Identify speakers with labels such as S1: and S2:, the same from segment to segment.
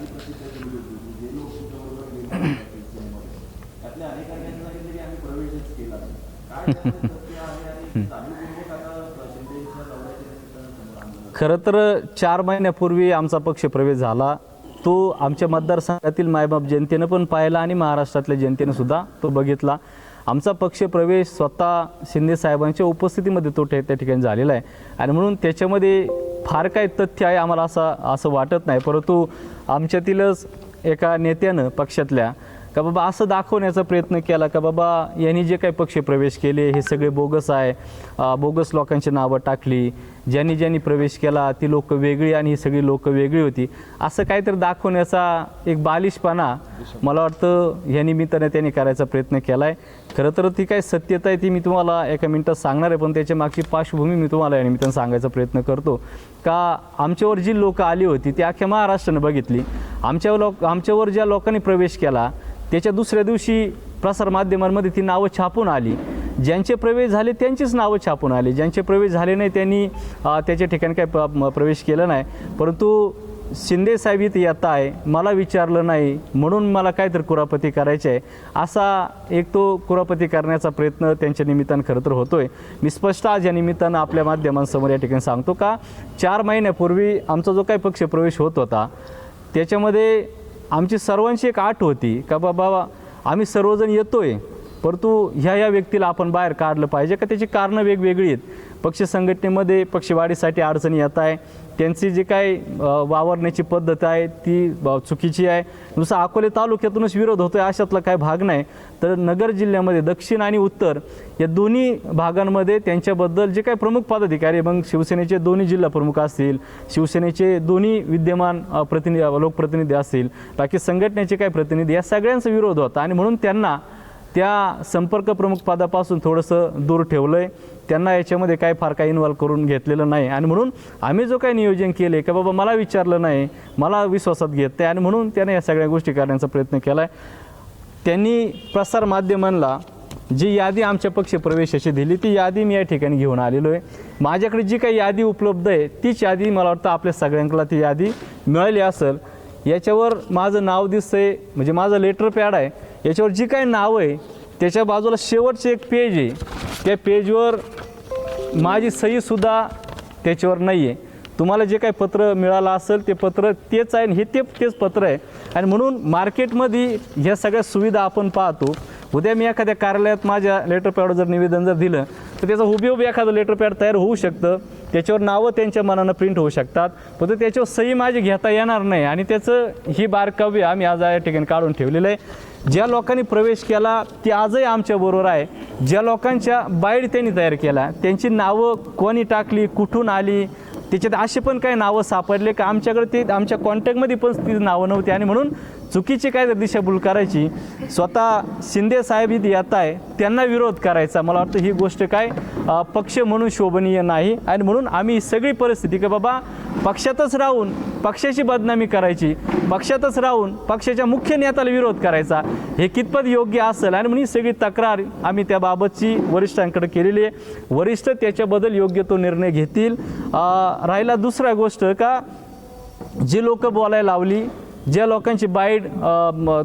S1: होती जे लोक गेले त्यातल्या अनेकांनी सांगितलं की आम्ही प्रवेशच केला काय सत्य आहे आणि जाणीवपूर्वक आता शिंदेच्या दौऱ्याच्या
S2: खरं तर चार महिन्यापूर्वी आमचा पक्ष प्रवेश झाला. तो आमच्या मतदारसंघातील मायबाप जनतेनं पण पाहिला आणि महाराष्ट्रातल्या जनतेनं सुद्धा तो बघितला. आमचा पक्ष प्रवेश स्वतः शिंदे साहेबांच्या उपस्थितीमध्ये तो त्या ठिकाणी झालेला आहे. आणि म्हणून त्याच्यामध्ये फार काय तथ्य आहे आम्हाला असं असं वाटत नाही. परंतु आमच्यातीलच एका नेत्यानं पक्षातल्या का बाबा असं दाखवण्याचा प्रयत्न केला का बाबा यांनी जे काही पक्ष प्रवेश केले हे सगळे बोगस आहे. बोगस लोकांची नावं टाकली. ज्यांनी ज्यांनी प्रवेश केला ती लोक वेगळी आणि ही सगळी लोक वेगळी होती. असं काहीतरी दाखवण्याचा एक बालिशपणा मला वाटतं या निमित्ताने त्यांनी करायचा प्रयत्न केला आहे खरं तर ती काय सत्यता आहे ती मी तुम्हाला एका मिनटात सांगणार आहे पण त्याच्या मागची पार्श्वभूमी मी तुम्हाला या निमित्तानं सांगायचा प्रयत्न करतो. का आमच्यावर जी लोकं आली होती ती अख्ख्या महाराष्ट्रानं बघितली. आमच्या लोक आमच्यावर ज्या लोकांनी प्रवेश केला त्याच्या दुसऱ्या दिवशी प्रसारमाध्यमांमध्ये ती नावं छापून आली. ज्यांचे प्रवेश झाले त्यांचीच नावं छापून आली. ज्यांचे प्रवेश झाले नाही त्यांनी त्याच्या ठिकाणी काय प- प्रवेश केला नाही. परंतु शिंदे साहेब इथं येत आहे मला विचारलं नाही म्हणून मला काहीतरी कुरापती करायची आहे. असा एक तो कुरापती करण्याचा प्रयत्न त्यांच्या निमित्तानं खरं तर होतो आहे मी स्पष्ट आज या निमित्तानं आपल्या माध्यमांसमोर या ठिकाणी सांगतो का चार महिन्यापूर्वी आमचा जो काही पक्ष प्रवेश होत होता त्याच्यामध्ये आमची सर्वांची एक आठ होती का बाबा आम्ही सर्वजण येतो आहे परंतु ह्या ह्या व्यक्तीला आपण बाहेर काढलं पाहिजे का त्याची कारणं वेगवेगळी आहेत. पक्ष संघटनेमध्ये पक्षवाढीसाठी अडचणी येत आहे. त्यांची जी काय वावरण्याची पद्धत आहे ती चुकीची आहे. नुसतं अकोले तालुक्यातूनच विरोध होतो आहे अशातला काय भाग नाही. तर नगर जिल्ह्यामध्ये दक्षिण आणि उत्तर या दोन्ही भागांमध्ये त्यांच्याबद्दल जे काही प्रमुख पदाधिकारी मग शिवसेनेचे दोन्ही जिल्हा प्रमुख असतील शिवसेनेचे दोन्ही विद्यमान प्रतिनिधी लोकप्रतिनिधी असतील बाकी संघटनेचे काही प्रतिनिधी या सगळ्यांचा विरोध होता. आणि म्हणून त्यांना त्या संपर्क प्रमुख पदापासून थोडंसं दूर ठेवलं आहे त्यांना याच्यामध्ये काय फार काही इन्व्हॉल्व करून घेतलेलं नाही. आणि म्हणून आम्ही जो काही नियोजन केले की बाबा मला विचारलं नाही मला विश्वासात घेत नाही आणि म्हणून त्याने या सगळ्या गोष्टी करण्याचा प्रयत्न केला आहे त्यांनी प्रसार माध्यमांना जी यादी आमच्या पक्ष प्रवेशाची दिली ती यादी मी या ठिकाणी घेऊन आलेलो आहे. माझ्याकडे जी काही यादी उपलब्ध आहे तीच यादी मला वाटतं आपल्या सगळ्यांकडला ती यादी मिळाली असेल. याच्यावर माझं नाव दिसतंय म्हणजे माझं लेटर पॅड आहे. याच्यावर जी काही नावं आहे त्याच्या बाजूला शेवटचे एक पेज आहे. त्या पेजवर माझी सहीसुद्धा त्याच्यावर नाही आहे तुम्हाला जे काही पत्र मिळालं असेल ते पत्र तेच आहे आणि हे ते तेच पत्र आहे. आणि म्हणून मार्केटमध्ये ह्या सगळ्या सुविधा आपण पाहतो. उद्या मी एखाद्या कार्यालयात माझ्या लेटर पॅडवर जर निवेदन जर दिलं तर त्याचं हुबेहूब एखादं लेटर पॅड तयार होऊ शकतं. त्याच्यावर नावं त्यांच्या मनानं प्रिंट होऊ शकतात. फक्त त्याच्यावर सही माझी घेता येणार नाही आणि त्याचं ही बारकाव्य आम्ही आज या ठिकाणी काढून ठेवलेलं आहे. ज्या लोकांनी प्रवेश केला ते आजही आमच्याबरोबर आहे. ज्या लोकांच्या बाईड त्यांनी तयार केला त्यांची नावं कोणी टाकली कुठून आली त्याच्यात असे पण काही नावं सापडले का आमच्याकडे ते आमच्या कॉन्टॅक्टमध्ये पण ती नावं नव्हती. आणि म्हणून चुकीची काय दिशाभूल करायची स्वतः शिंदे साहेब इथे येत आहे त्यांना विरोध करायचा. मला वाटतं ही गोष्ट काय पक्ष म्हणून शोभनीय नाही. आणि म्हणून आम्ही सगळी परिस्थिती की बाबा पक्षातच राहून पक्षाची बदनामी करायची पक्षातच राहून पक्षाच्या मुख्य नेत्याला विरोध करायचा हे कितपत योग्य असेल? आणि म्हणून सगळी तक्रार आम्ही त्याबाबतची वरिष्ठांकडे केलेली आहे. वरिष्ठ त्याच्याबद्दल योग्य तो निर्णय घेतील. राहिला दुसरा गोष्ट का जे लोक बोलायला लावली ज्या लोकांची बाईड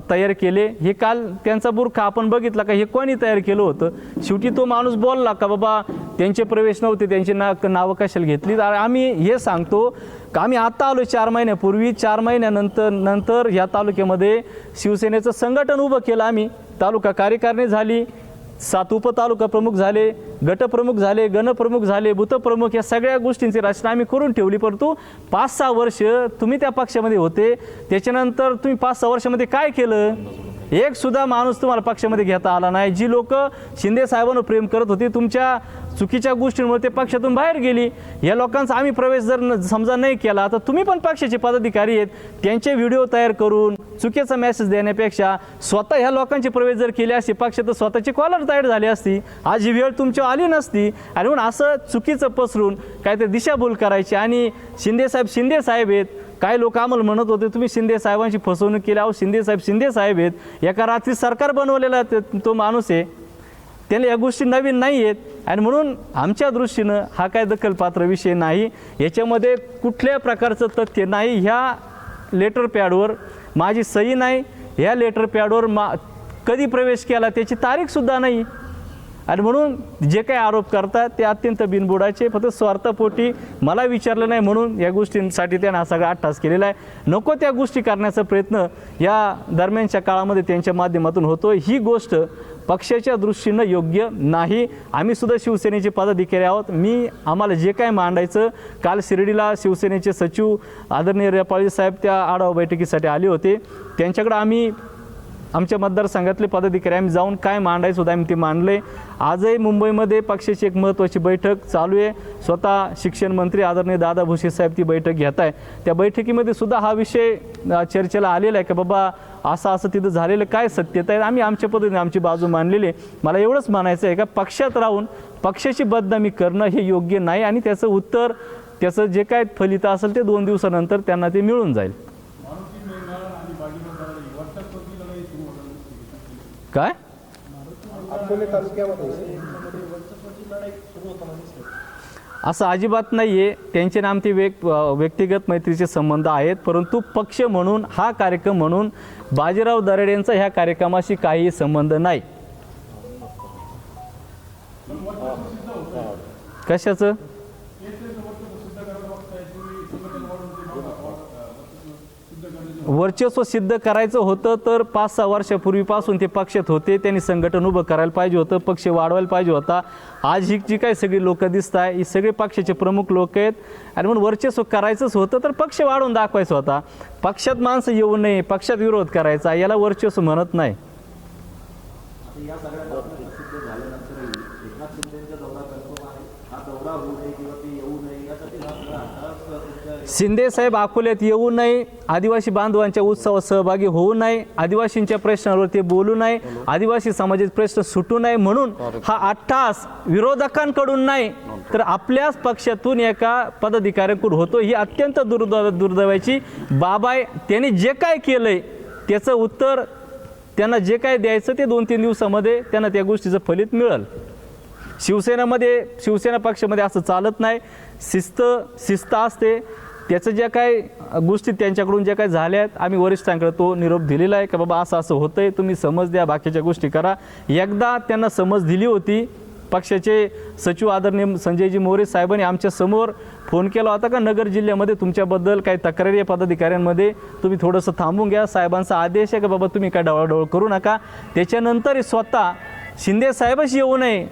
S2: तयार केले हे काल त्यांचा बुरखा आपण बघितला का हे कोणी तयार केलं होतं? शेवटी तो माणूस बोलला का बाबा त्यांचे प्रवेश नव्हते त्यांची ना नावं कशाला घेतली? तर आम्ही हे सांगतो का आम्ही आत्ता आलो चार महिन्यापूर्वी चार महिन्यानंतर नंतर ह्या तालुक्यामध्ये शिवसेनेचं संघटन उभं केलं आम्ही. तालुका कार्यकारिणी झाली सात उपतालुका प्रमुख झाले गटप्रमुख झाले गणप्रमुख झाले भूतप्रमुख या सगळ्या गोष्टींची रचना आम्ही करून ठेवली. परंतु पाच सहा वर्ष तुम्ही त्या पक्षामध्ये होते त्याच्यानंतर तुम्ही पाच सहा वर्षामध्ये काय केलं? एक सुद्धा माणूस तुम्हाला पक्षामध्ये घेता आला नाही. जी लोक शिंदे साहेबांवर प्रेम करत होती तुमच्या चुकीच्या गोष्टींमुळे ते पक्षातून बाहेर गेली. या लोकांचा आम्ही प्रवेश जर न- समजा नाही केला तर तुम्ही पण पक्षाचे पदाधिकारी आहेत. त्यांचे व्हिडिओ तयार करून चुकीचा मेसेज देण्यापेक्षा स्वतः ह्या लोकांचे प्रवेश जर केले असते पक्ष तर स्वतःची कॉलर तयार झाली असती. आज ही वेळ तुमच्यावर आली नसती. आणि म्हणून असं चुकीचं पसरून काहीतरी दिशाभूल करायची. आणि शिंदे साहेब शिंदे साहेब आहेत. काही लोक आम्हाला म्हणत होते तुम्ही शिंदे साहेबांची फसवणूक केली. अहो शिंदे साहेब शिंदे साहेब आहेत. एका रात्री सरकार बनवलेला तो माणूस आहे. त्याला या गोष्टी नवीन नाही आहेत. आणि म्हणून आमच्या दृष्टीनं हा काय दखलपात्र विषय नाही. याच्यामध्ये कुठल्या प्रकारचं तथ्य नाही. ह्या लेटर पॅडवर माझी सही नाही. ह्या लेटर पॅडवर मा कधी प्रवेश केला त्याची तारीखसुद्धा नाही. आणि म्हणून जे काही आरोप करतात ते अत्यंत बिनबुडाचे फक्त स्वार्थपोटी. मला विचारलं नाही म्हणून या गोष्टींसाठी त्यांना हा सगळा अट्टास केलेला आहे. नको त्या गोष्टी करण्याचा प्रयत्न या दरम्यानच्या काळामध्ये त्यांच्या माध्यमातून होतो ही गोष्ट पक्षाच्या दृष्टीनं योग्य नाही. आम्ही सुद्धा शिवसेनेचे पदाधिकारी आहोत. मी आम्हाला जे काय मांडायचं काल शिर्डीला शिवसेनेचे सचिव आदरणीय रेपाळी साहेब त्या आढावा बैठकीसाठी आले होते. त्यांच्याकडे आम्ही आमच्या मतदारसंघातले पदाधिकारी आम्ही जाऊन काय मांडायचं होतं आम्ही ते मांडले. आजही मुंबईमध्ये पक्षाची एक महत्त्वाची बैठक चालू आहे. स्वतः शिक्षण मंत्री आदरणीय दादा भुसे साहेब ती बैठक घेत आहे त्या बैठकीमध्ये सुद्धा हा विषय चर्चेला आलेला आहे की बाबा असं असं तिथं झालेलं काय सत्यता आहे? आम्ही आमच्या पद्धतीने आमची बाजू मांडलेली आहे. मला एवढंच म्हणायचं आहे का पक्षात राहून पक्षाची बदनामी करणं हे योग्य नाही आणि त्याचं उत्तर त्याचं जे काय फलित असेल ते दोन दिवसानंतर त्यांना ते मिळून जाईल. काय? असं अजिबात नाही आहे त्यांचे नाम ते व्यक व्यक्तिगत मैत्रीचे संबंध आहेत. परंतु पक्ष म्हणून हा कार्यक्रम म्हणून बाजीराव दराडे यांचा ह्या कार्यक्रमाशी काही संबंध नाही. कशाचं? वर्चस्व सिद्ध करायचं होतं तर पाच सहा वर्षापूर्वीपासून ते पक्षात होते. त्यांनी संघटन उभं करायला पाहिजे होतं पक्ष वाढवायला पाहिजे होता. आज ही जी काही सगळी लोकं दिसत आहे ही सगळे पक्षाचे प्रमुख लोक आहेत. आणि म्हणून वर्चस्व करायचंच होतं तर पक्ष वाढवून दाखवायचा होता. पक्षात माणसं येऊ नये पक्षात विरोध करायचा याला वर्चस्व म्हणत नाही.
S1: या
S2: शिंदेसाहेब अकोल्यात येऊ नये आदिवासी बांधवांच्या उत्सवात सहभागी होऊ नये आदिवासींच्या प्रश्नावर ते बोलू नये आदिवासी समाजाचे प्रश्न सुटू नये म्हणून हा अट्टास विरोधकांकडून नाही तर आपल्याच पक्षातून एका पदाधिकाऱ्यांकडून होतो. ही अत्यंत दुर्द दुर्दैवाची बाब आहे. त्यांनी जे काय केलंय त्याचं उत्तर त्यांना जे काय द्यायचं ते दोन तीन दिवसामध्ये त्यांना त्या गोष्टीचं फलित मिळेल. शिवसेनेमध्ये शिवसेना पक्षामध्ये असं चालत नाही. शिस्त शिस्त असते. त्याचं ज्या काय गोष्टी त्यांच्याकडून ज्या काय झाल्या आहेत आम्ही वरिष्ठांकडे तो निरोप दिलेला आहे की बाबा असं असं होतं आहे तुम्ही समज द्या बाकीच्या गोष्टी करा. एकदा त्यांना समज दिली होती पक्षाचे सचिव आदरणीय संजयजी मोरे साहेबांनी आमच्यासमोर फोन केला होता का नगर जिल्ह्यामध्ये तुमच्याबद्दल काही तक्रारी आहे पदाधिकाऱ्यांमध्ये तुम्ही थोडंसं थांबून घ्या साहेबांचा आदेश आहे का बाबा तुम्ही काय डवळाडवळ करू नका. त्याच्यानंतर स्वतः शिंदे साहेबच येऊ नये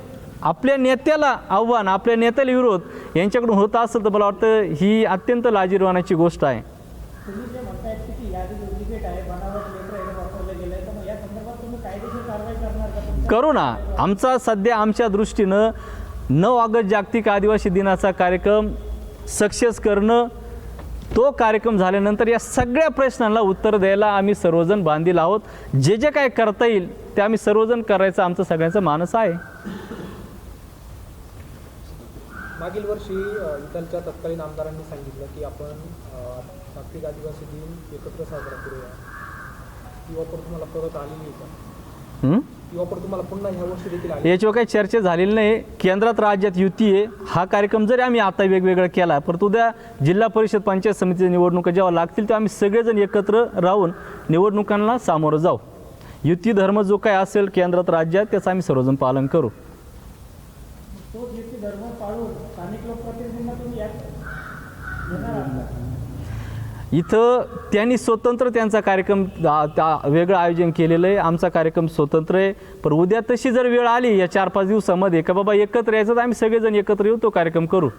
S2: आपल्या नेत्याला आव्हान आपल्या नेत्याला विरोध यांच्याकडून होत असेल तर मला वाटतं ही अत्यंत लाजीरवानाची गोष्ट आहे. करू ना. आमचा सध्या आमच्या दृष्टीनं नऊ ऑगस्ट जागतिक आदिवासी दिनाचा कार्यक्रम सक्सेस करणं तो कार्यक्रम झाल्यानंतर या सगळ्या प्रश्नांना उत्तर द्यायला आम्ही सर्वजण बांधील आहोत. जे जे काय करता येईल ते आम्ही सर्वजण करायचं आमचं सगळ्यांचं मानस आहे.
S3: मागील वर्षी इथलच्या तत्कालीन आमदारांनी सांगितलं की आपण जागतिक आदिवासी दिन एकत्र साजरा करूया. ती ऑफर तुम्हाला परत आलेली आहे का? ती ऑफर तुम्हाला पुन्हा ह्या वर्षी देखील आली
S2: याच्यावर काही चर्चा झालेली नाही. केंद्रात राज्यात युती आहे. हा कार्यक्रम जरी आम्ही आता वेगवेगळा केला परंतु उद्या जिल्हा परिषद पंचायत समितीच्या निवडणुका जेव्हा लागतील तेव्हा आम्ही सगळेजण एकत्र राहून निवडणुकांना सामोरं जाऊ. युती धर्म जो काय असेल केंद्रात राज्यात त्याचं आम्ही सर्वजण पालन करू.
S4: युक्ती धर्म पाळून
S2: इथं त्यांनी स्वतंत्र त्यांचा कार्यक्रम त्या- वेगळं आयोजन केलेलं आहे. आमचा कार्यक्रम स्वतंत्र आहे. पण उद्या तशी जर वेळ आली या चार पाच दिवसामध्ये का बाबा एकत्र यायचं तर आम्ही सगळेजण एकत्र येऊ तो कार्यक्रम करू.